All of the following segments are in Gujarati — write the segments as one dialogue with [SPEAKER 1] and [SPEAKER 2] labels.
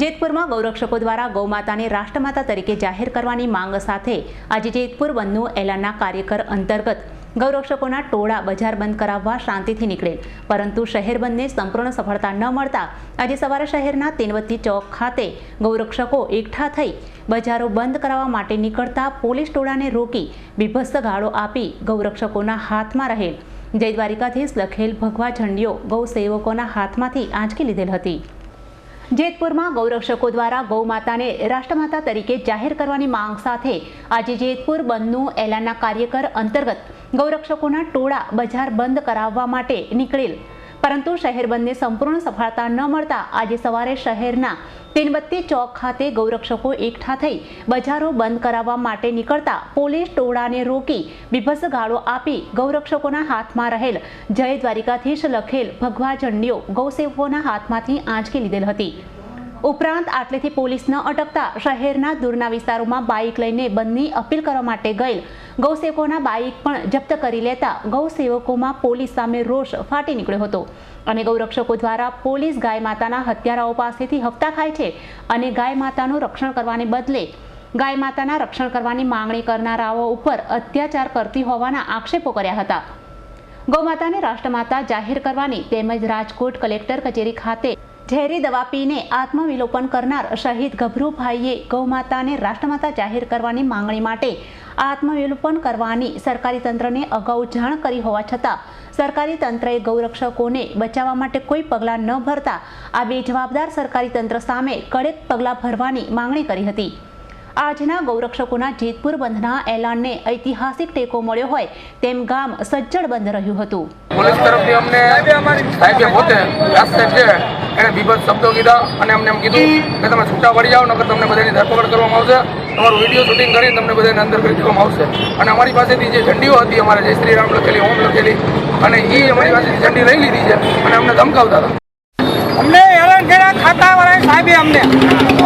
[SPEAKER 1] જેતપુરમાં ગૌરક્ષકો દ્વારા ગૌમાતાને રાષ્ટ્રમાતા તરીકે જાહેર કરવાની માંગ સાથે આજે જેતપુર બંધનું એલાનના કાર્યકર અંતર્ગત ગૌરક્ષકોના ટોળા બજાર બંધ કરાવવા શાંતિથી નીકળેલ. પરંતુ શહેર બંધને સંપૂર્ણ સફળતા ન મળતા આજે સવારે શહેરના તેનવતી ચોક ખાતે ગૌરક્ષકો એકઠા થઈ બજારો બંધ કરાવવા માટે નીકળતા પોલીસ ટોળાને રોકી બીભત્સ ગાળો આપી ગૌરક્ષકોના હાથમાં રહેલ. જય દ્વારિકાધીશ લખેલ ભગવા ઝંડીઓ ગૌ સેવકોના હાથમાંથી આંચકી લીધેલ હતી. જેતપુરમાં ગૌરક્ષકો દ્વારા ગૌમાતાને રાષ્ટ્રમાતા તરીકે જાહેર કરવાની માંગ સાથે આજે જેતપુર બંધનું એલાનના કાર્યકર અંતર્ગત ગૌરક્ષકોના ટોળા બજાર બંધ કરાવવા માટે નીકળેલ. પરંતુ શહેર બંધને સંપૂર્ણ સફળતા ન મળતા આજે સવારે શહેરના તેનબત્તી ચોક ખાતે ગૌરક્ષકો એકઠા થઈ બજારો બંધ કરાવવા માટે નીકળતા પોલીસ ટોળાને રોકી બીભસ ગાળો આપી ગૌરક્ષકોના હાથમાં રહેલ જય દ્વારિકાધીશ લખેલ ભગવા ઝંડીઓ ગૌસેવકોના હાથમાંથી આંચકી લીધેલ હતી. ઉપરાંત આટલેથી પોલીસ ન અટકતા શહેરના દૂરના વિસ્તારોમાં બાઇક લઈને બંધની અપીલ કરવા માટે ગયેલ. ગૌસેવકોના બાઇક પણ જપ્ત કરી લેતા ગૌસેવકોમાં પોલીસ સામે રોષ ફાટી નીકળ્યો હતો. અને ગૌરક્ષકો દ્વારા પોલીસ ગાય માતાના હત્યારાઓ પાસેથી હપ્તા ખાય છે અને ગાય માતાનું રક્ષણ કરવાને બદલે ગાય માતાના રક્ષણ કરવાની માંગણી કરનારાઓ ઉપર અત્યાચાર કરતી હોવાના આક્ષેપો કર્યા હતા. ગૌમાતાને રાષ્ટ્રમાતા જાહેર કરવાની તેમજ રાજકોટ કલેક્ટર કચેરી ખાતે ઝેરી દવા પીને આત્મવિલોપન કરનાર શહીદ ગભરુભાઈએ ગૌમાતાને રાષ્ટ્રમાતા જાહેર કરવાની માંગણી માટે આત્મવિલોપન કરવાની સરકારી તંત્રને અગાઉ જાણ કરી હોવા છતાં સરકારી તંત્રએ ગૌરક્ષકોને બચાવવા માટે કોઈ પગલાં ન ભરતા આ બેજવાબદાર સરકારી તંત્ર સામે કડક પગલાં ભરવાની માંગણી કરી હતી. આજના ગૌરક્ષકોના જેતપુર બંધના એલાનને ઐતિહાસિક ટેકો મળ્યો હોય તેમ ગામ સજ્જડ બંધ રહ્યું હતું.
[SPEAKER 2] પોલીસ તરફથી અમને સાહેબે પોતે સાહેબ છે એને બીભત્સ શબ્દો કીધા અને અમને એમ કીધું કે તમે છૂટા પડી જાઓ નકર તમને બધાની ધરપકડ કરવામાં આવશે. તમારું વીડિયો શૂટિંગ કરીને તમને બધાને અંદર કરી દેવામાં આવશે. અને અમારી પાસેથી જે ઝંડીઓ હતી અમારે જય શ્રી રામ લખેલી ઓમ લખેલી અને એ અમારી પાસેથી ઝંડી લઈ લીધી છે અને અમને ધમકાવતા હતા.
[SPEAKER 3] અમને હેરાન કર્યા ખાતા વાળા સાહેબે અમને.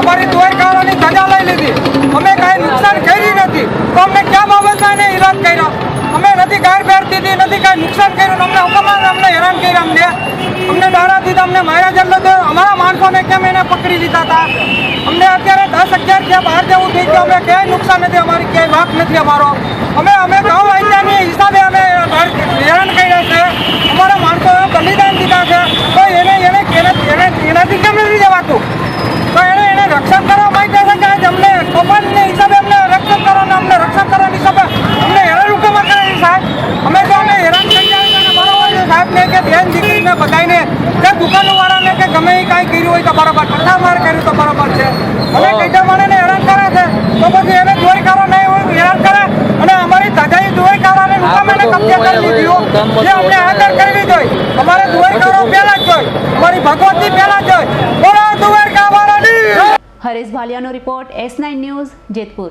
[SPEAKER 3] અમારી તોય કાળાની ધજા લઈ લીધી અમે કાંઈ નુકસાન કરી નથી તો અમને ક્યાં બાબતમાં એને હેરાન કર્યા અમે નથી ગાય કાંઈ નુકસાન કર્યું અમને હુકમાન અમને હેરાન કર્યા અમને. અમને દાડા દીધા, અમને માર્યા જેટલો તો અમારા માણસોને કેમ એને પકડી લીધા હતા? અમને અત્યારે દસ અગિયાર ત્યાં બહાર જવું થઈ ગયું. અમે ક્યાંય નુકસાન નથી, અમારી ક્યાંય વાક નથી અમારો. અમે અમે ગૌ હત્યાની હિસાબે અમે હેરાન કર્યા છે અમારા માણસોએ બલિદાન દીધા છે તો એને એને એને એને એનાથી કેમ નથી જવાતું તો એને એને રક્ષણ કરવા માંગે છે કે આજ અમને કમાલને હિસાબે અમને રક્ષણ કરવાના અમને રક્ષણ કરવાની હિસાબે અમને હેરાન હુકમ કરે છે સાહેબ અમે તો અમે હેરાન થઈ જાય છે અને બરાબર કે બેન દીકરીને બધાને કે દુકાનવાળાને કે ગમે એ કાંઈ કર્યું હોય તો બરાબર પટ્ટા માર કર્યું તો બરાબર છે. અને કઈટા માણસને હેરાન કરે છે. તો પછી એને ચોરી કરવા નહીં હોય હેરાન કરે. અને અમારી ધજાઈ ચોરી કરવાને હુકમ એને કબજે કરી લીધું. જે અમને આદર કરવી જોઈએ અમારે દુવાઈ કરો પહેલા જ જોઈએ અમારી ભગવતી પહેલા જ જોઈએ બોલો દુવાઈ કાવાળાની
[SPEAKER 1] Haresh ભાલિયાનો report S nine news Jetpur.